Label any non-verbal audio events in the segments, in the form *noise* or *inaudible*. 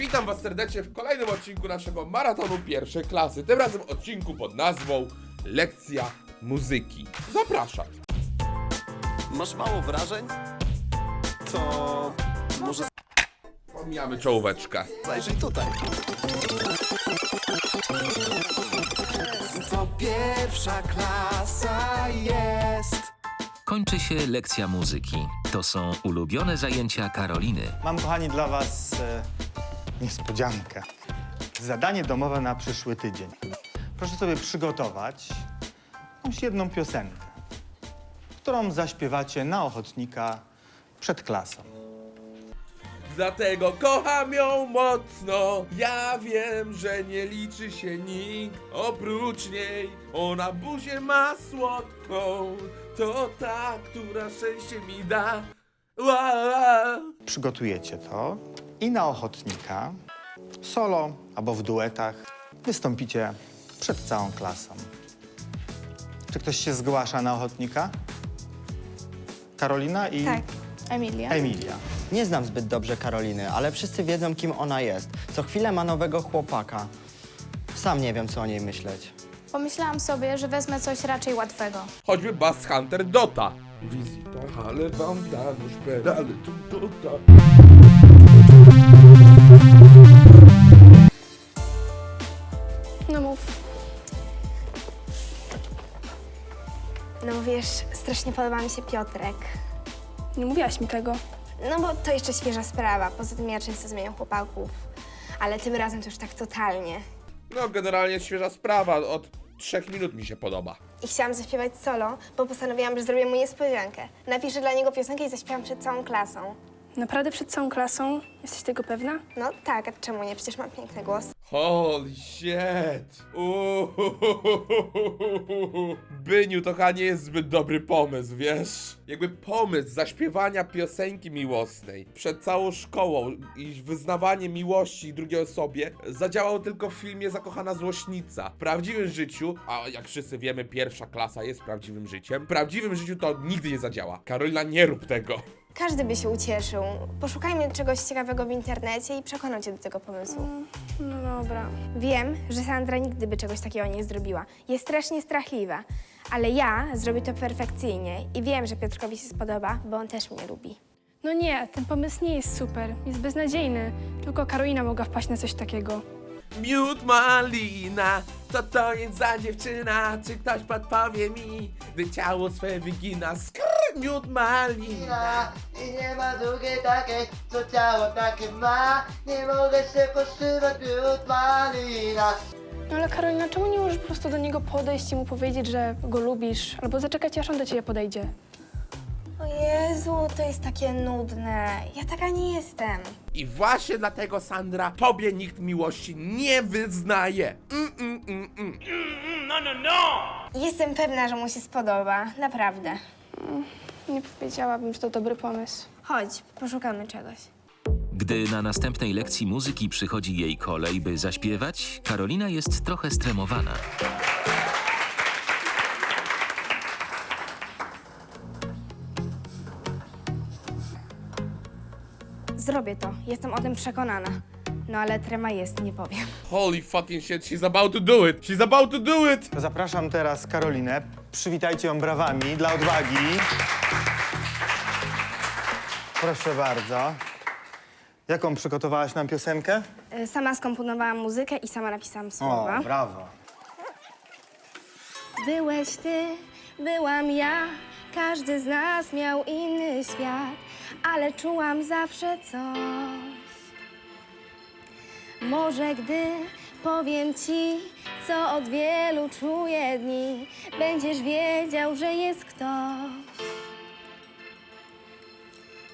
Witam Was serdecznie w kolejnym odcinku naszego maratonu pierwszej klasy. Tym razem odcinku pod nazwą Lekcja muzyki. Zapraszam. Masz mało wrażeń? To może Pomijamy czołóweczkę. zajrzyj tutaj. To pierwsza klasa jest. Kończy się lekcja muzyki. To są ulubione zajęcia Karoliny. Mam, kochani, dla Was e, niespodziankę. Zadanie domowe na przyszły tydzień. Proszę sobie przygotować jakąś jedną piosenkę, którą zaśpiewacie na ochotnika przed klasą. Dlatego kocham ją mocno. Ja wiem, że nie liczy się nikt oprócz niej. Ona buzię ma słodką. To ta, która szczęście mi da. Ła, ła. Przygotujecie to i na ochotnika, solo albo w duetach, wystąpicie przed całą klasą. Czy ktoś się zgłasza na ochotnika? Karolina i Tak, Emilia. Emilia. Nie znam zbyt dobrze Karoliny, ale wszyscy wiedzą, kim ona jest. Co chwilę ma nowego chłopaka. Sam nie wiem, co o niej myśleć. Pomyślałam sobie, że wezmę coś raczej łatwego. Choćby Bass Hunter Dota. Wizyta, ale wam danusz, pedale, tu Dota. No mów. No wiesz, strasznie podoba mi się Piotrek. Nie mówiłaś mi tego. No bo to jeszcze świeża sprawa. Poza tym ja często zmieniam chłopaków. Ale tym razem to już tak totalnie. No, generalnie świeża sprawa. Od trzech minut mi się podoba. I chciałam zaśpiewać solo, bo postanowiłam, że zrobię mu niespodziankę. Napiszę dla niego piosenkę i zaśpiewam przed całą klasą. Naprawdę przed całą klasą? Jesteś tego pewna? No tak, a czemu nie? Przecież mam piękny głos. Holy shit! Uhuhuhuhuhu. *laughs* Byniu, to chyba nie jest zbyt dobry pomysł, wiesz? Jakby pomysł zaśpiewania piosenki miłosnej przed całą szkołą i wyznawanie miłości drugiej osobie zadziałał tylko w filmie Zakochana Złośnica. W prawdziwym życiu, a jak wszyscy wiemy, pierwsza klasa jest prawdziwym życiem, w prawdziwym życiu to nigdy nie zadziała. Karolina, nie rób tego. Każdy by się ucieszył. Poszukajmy czegoś ciekawego w internecie i przekonam cię do tego pomysłu. No dobra. Wiem, że Sandra nigdy by czegoś takiego nie zrobiła. Jest strasznie strachliwa. Ale ja zrobię to perfekcyjnie i wiem, że Piotrkowi się spodoba, bo on też mnie lubi. No nie, ten pomysł nie jest super. Jest beznadziejny. Tylko Karolina mogła wpaść na coś takiego. Miód malina, co to jest za dziewczyna? Czy ktoś podpowie mi, gdy ciało swe wygina? Skrr, miód malina. I nie ma drugiej takiej, co ciało takie ma Nie mogę się poszywać miód malina No ale Karolina, czemu nie możesz po prostu do niego podejść i mu powiedzieć, że go lubisz? Albo zaczekać, aż on do ciebie podejdzie? O Jezu, to jest takie nudne. Ja taka nie jestem. I właśnie dlatego, Sandra, tobie nikt miłości nie wyznaje. Mm, mm, mm, mm. Jestem pewna, że mu się spodoba. Naprawdę. Nie powiedziałabym, że to dobry pomysł. Chodź, poszukamy czegoś. Gdy na następnej lekcji muzyki przychodzi jej kolej, by zaśpiewać, Karolina jest trochę stremowana. Zrobię to. Jestem o tym przekonana. No ale trema jest, nie powiem. Holy fucking shit, she's about to do it. She's about to do it. Zapraszam teraz Karolinę. Przywitajcie ją brawami dla odwagi. Proszę bardzo. Jaką przygotowałaś nam piosenkę? Y, Sama skomponowałam muzykę i sama napisałam słowa. O, brawo. Byłeś ty, byłam ja, każdy z nas miał inny świat, ale czułam zawsze coś. Może gdy powiem ci, co od wielu czuję dni, będziesz wiedział, że jest ktoś.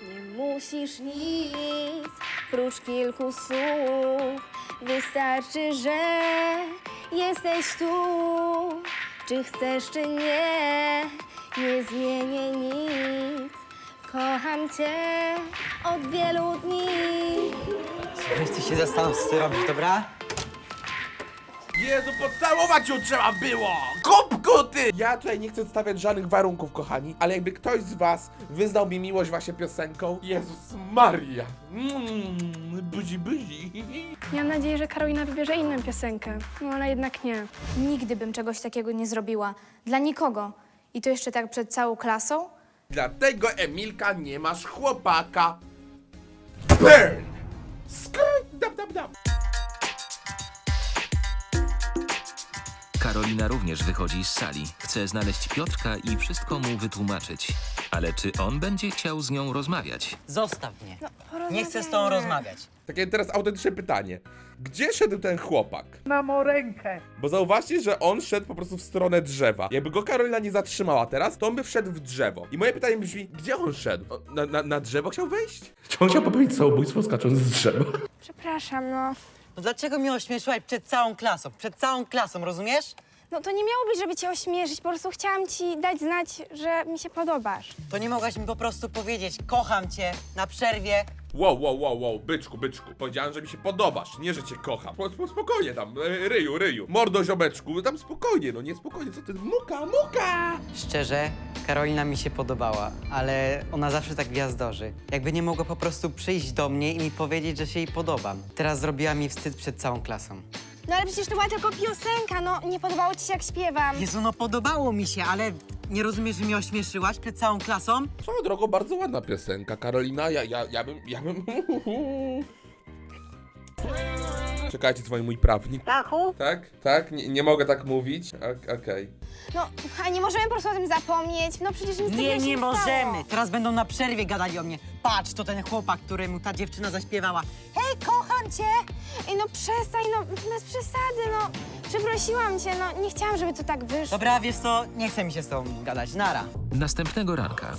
Nie musisz nic, prócz kilku słów. Wystarczy, że jesteś tu. Czy chcesz, czy nie, nie zmienię nic. Kocham cię od wielu dni. Weź ty się zastanów, co ty robisz, dobra? Jezu, pocałować ją trzeba było. Gąbko! koguty! Ja tutaj nie chcę stawiać żadnych warunków, kochani, ale jakby ktoś z was wyznał mi miłość właśnie piosenką, Jezus Maria! Mmm, buzi, buzi. Miałam nadzieję, że Karolina wybierze inną piosenkę, no ale jednak nie. Nigdy bym czegoś takiego nie zrobiła. Dla nikogo. I to jeszcze tak przed całą klasą? Dlatego, Emilka, nie masz chłopaka. Burn! Skrrt, dab, dab, dab. Karolina również wychodzi z sali. Chce znaleźć Piotrka i wszystko mu wytłumaczyć. Ale czy on będzie chciał z nią rozmawiać? Zostaw mnie. No, Nie chcę z tobą rozmawiać. Takie teraz autentyczne pytanie. Gdzie szedł ten chłopak? Na morękę. Bo zauważcie, że on szedł po prostu w stronę drzewa. Jakby go Karolina nie zatrzymała teraz, to on by wszedł w drzewo. I moje pytanie brzmi, gdzie on szedł? O, Na, na, na drzewo chciał wejść? Czy on chciał popełnić samobójstwo skacząc z drzewa? Przepraszam, no. No dlaczego mnie ośmieszyłaś przed całą klasą? Przed całą klasą, rozumiesz? No to nie miało być, żeby cię ośmieszyć, po prostu chciałam ci dać znać, że mi się podobasz. To nie mogłaś mi po prostu powiedzieć, kocham cię, na przerwie. Wow, wow, wow, wow, byczku, byczku. Powiedziałem, że mi się podobasz, nie, że cię kocham. Po, po, spokojnie tam, e, ryju, ryju. Mordo, ziomeczku, tam spokojnie, no nie spokojnie, co ty, muka, muka! Szczerze, Karolina mi się podobała, ale ona zawsze tak gwiazdorzy. Jakby nie mogła po prostu przyjść do mnie i mi powiedzieć, że się jej podobam. Teraz zrobiła mi wstyd przed całą klasą. No ale przecież to była tylko piosenka, no nie podobało ci się jak śpiewam. Jezu, no podobało mi się, ale nie rozumiesz, że mnie ośmieszyłaś przed całą klasą? Swoją drogą, bardzo ładna piosenka, Karolina, ja, ja, ja bym, ja bym... *laughs* Czekajcie, dzwoni mój prawnik. Stachu? Tak? Tak? Nie, nie mogę tak mówić? Ok- Okej. No, a nie możemy po prostu o tym zapomnieć, no przecież nic Nie, się nie stało. możemy. Teraz będą na przerwie gadali o mnie. Patrz, to ten chłopak, któremu ta dziewczyna zaśpiewała. Hej, kocham cię! Ej, no przestań, no bez przesady, no. Przeprosiłam cię, no nie chciałam, żeby to tak wyszło. Dobra, wiesz co, nie chce mi się z tobą gadać. Nara. Następnego ranka.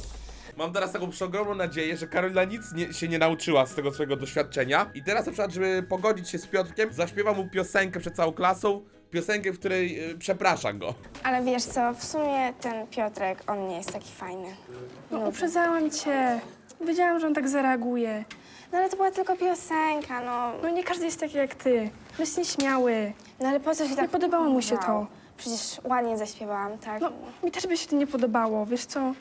Mam teraz taką przeogromną nadzieję, że Karolina nic nie, się nie nauczyła z tego swojego doświadczenia. I teraz na przykład, żeby pogodzić się z Piotrkiem, zaśpiewa mu piosenkę przed całą klasą. Piosenkę, w której y, przeprasza go. Ale wiesz co, w sumie ten Piotrek, on nie jest taki fajny. No uprzedzałam cię. Wiedziałam, że on tak zareaguje. No ale to była tylko piosenka, no. No nie każdy jest taki jak ty. No jest nieśmiały. No ale po co się tak... podobało mu się to. Przecież ładnie zaśpiewałam, tak? No mi też by się to nie podobało, wiesz co?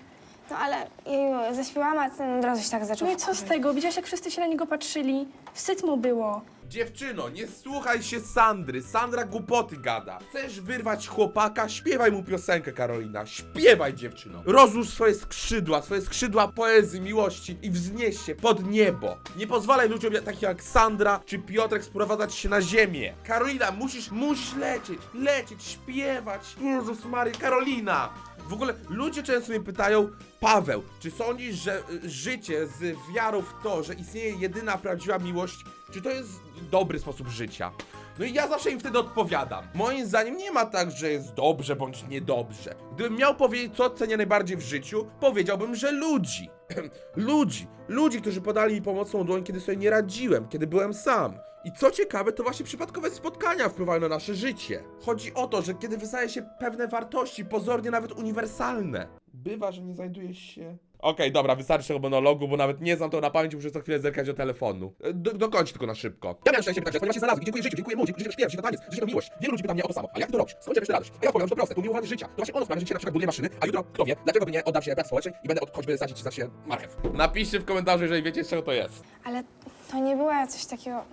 No ale jeju, zaśpiewałam, a ten od razu się tak zaczął No i co z tego? Widziałeś, jak wszyscy się na niego patrzyli? Wstyd mu było. Dziewczyno, nie słuchaj się Sandry. Sandra głupoty gada. Chcesz wyrwać chłopaka? Śpiewaj mu piosenkę, Karolina. Śpiewaj, dziewczyno. Rozłóż swoje skrzydła, swoje skrzydła poezji, miłości i wznieś się pod niebo. Nie pozwalaj ludziom takich jak Sandra czy Piotrek sprowadzać się na ziemię. Karolina, musisz, musisz lecieć, lecieć, śpiewać. Jezus Mary, Karolina. W ogóle ludzie często mnie pytają, Paweł, czy sądzisz, że y, życie z wiarą w to, że istnieje jedyna prawdziwa miłość, czy to jest dobry sposób życia? No i ja zawsze im wtedy odpowiadam. Moim zdaniem nie ma tak, że jest dobrze bądź niedobrze. Gdybym miał powiedzieć, co cenię najbardziej w życiu, powiedziałbym, że ludzi. *clears throat* ludzi. Ludzi, którzy podali mi pomocną dłoń, kiedy sobie nie radziłem, kiedy byłem sam. I co ciekawe, to właśnie przypadkowe spotkania wpływają na nasze życie. Chodzi o to, że kiedy wyznaje się pewne wartości, pozornie nawet uniwersalne, bywa, że nie znajdujesz się. Okej, dobra, wystarczy tego monologu, bo nawet nie znam to na pamięć, muszę co chwilę zerkać do telefonu. E, Do, dokończ tylko na szybko. Ja miałem szczęście pytać, że się znalazłem. Dziękuję życiu, dziękuję mu, dziękuję, że śpiew, że taniec, że to miłość. Wielu ludzi pyta mnie o to samo. A jak to robisz? Skąd czerpiesz radość? A ja odpowiadam, że to proste, to umiłowanie życia. To właśnie ono sprawia, że dzisiaj na przykład buduję maszyny, a jutro, kto wie, dlaczego by nie oddam się pracy społecznej i będę od choćby sadzić za się marchew. Napiszcie w komentarzu, jeżeli wiecie, z czego to jest. Ale to nie była coś takiego...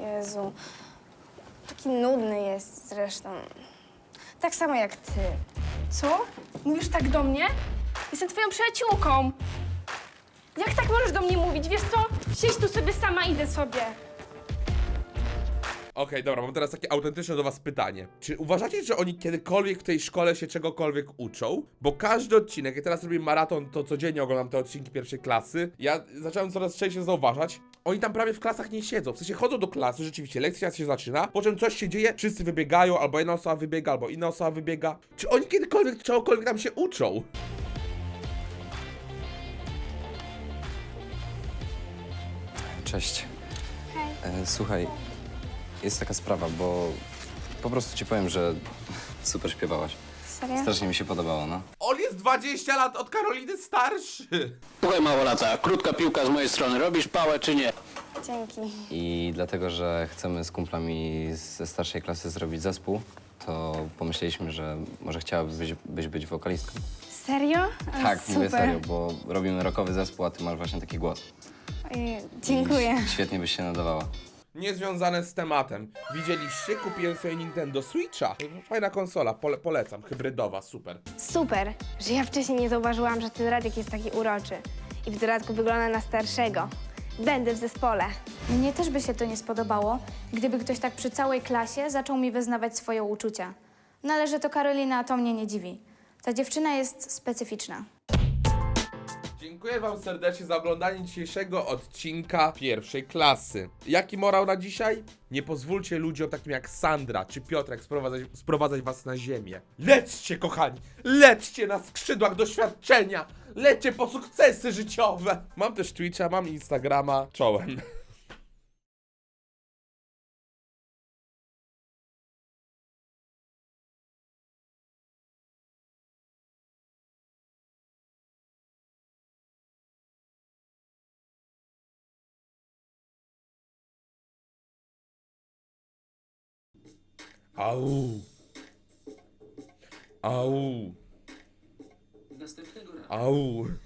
Jezu. Taki nudny jest zresztą. Tak samo jak ty. Co? Mówisz tak do mnie? Jestem twoją przyjaciółką. Jak tak możesz do mnie mówić? Wiesz co? Siedź tu sobie sama, idę sobie. Okej, dobra, mam teraz takie autentyczne do was pytanie. Czy uważacie, że oni kiedykolwiek w tej szkole się czegokolwiek uczą? Bo każdy odcinek, ja teraz robię maraton, to codziennie oglądam te odcinki pierwszej klasy, ja zacząłem coraz częściej zauważać, oni tam prawie w klasach nie siedzą. W sensie chodzą do klasy, rzeczywiście, lekcja się zaczyna, po czym coś się dzieje, wszyscy wybiegają, albo jedna osoba wybiega, albo inna osoba wybiega. Czy oni kiedykolwiek czegokolwiek tam się uczą? Cześć. Hej. E, słuchaj, jest taka sprawa, bo po prostu ci powiem, że super śpiewałaś. Serio? Strasznie mi się podobało, no. On jest 20 lat od Karoliny starszy. Słuchaj małolata, krótka piłka z mojej strony. Robisz pałę czy nie? Dzięki. I dlatego, że chcemy z kumplami ze starszej klasy zrobić zespół, to pomyśleliśmy, że może chciałabyś być, być wokalistką. Serio? A, Tak, super. mówię serio, bo robimy rockowy zespół, a ty masz właśnie taki głos. Ojej, Dziękuję. I świetnie byś się nadawała. Niezwiązane z tematem. Widzieliście? Kupiłem sobie Nintendo Switcha. Fajna konsola, pole polecam. Hybrydowa, super. Super, że ja wcześniej nie zauważyłam, że ten Radek jest taki uroczy. I w dodatku wygląda na starszego. Będę w zespole. Mnie też by się to nie spodobało, gdyby ktoś tak przy całej klasie zaczął mi wyznawać swoje uczucia. No ale że to Karolina, to mnie nie dziwi. Ta dziewczyna jest specyficzna. Dziękuję wam serdecznie za oglądanie dzisiejszego odcinka pierwszej klasy. Jaki morał na dzisiaj? Nie pozwólcie ludziom takim jak Sandra czy Piotrek sprowadzać, sprowadzać was na ziemię. Lećcie, kochani! Lećcie na skrzydłach doświadczenia! Lećcie po sukcesy życiowe! Mam też Twitcha, mam Instagrama, czołem. Au. Au. Au.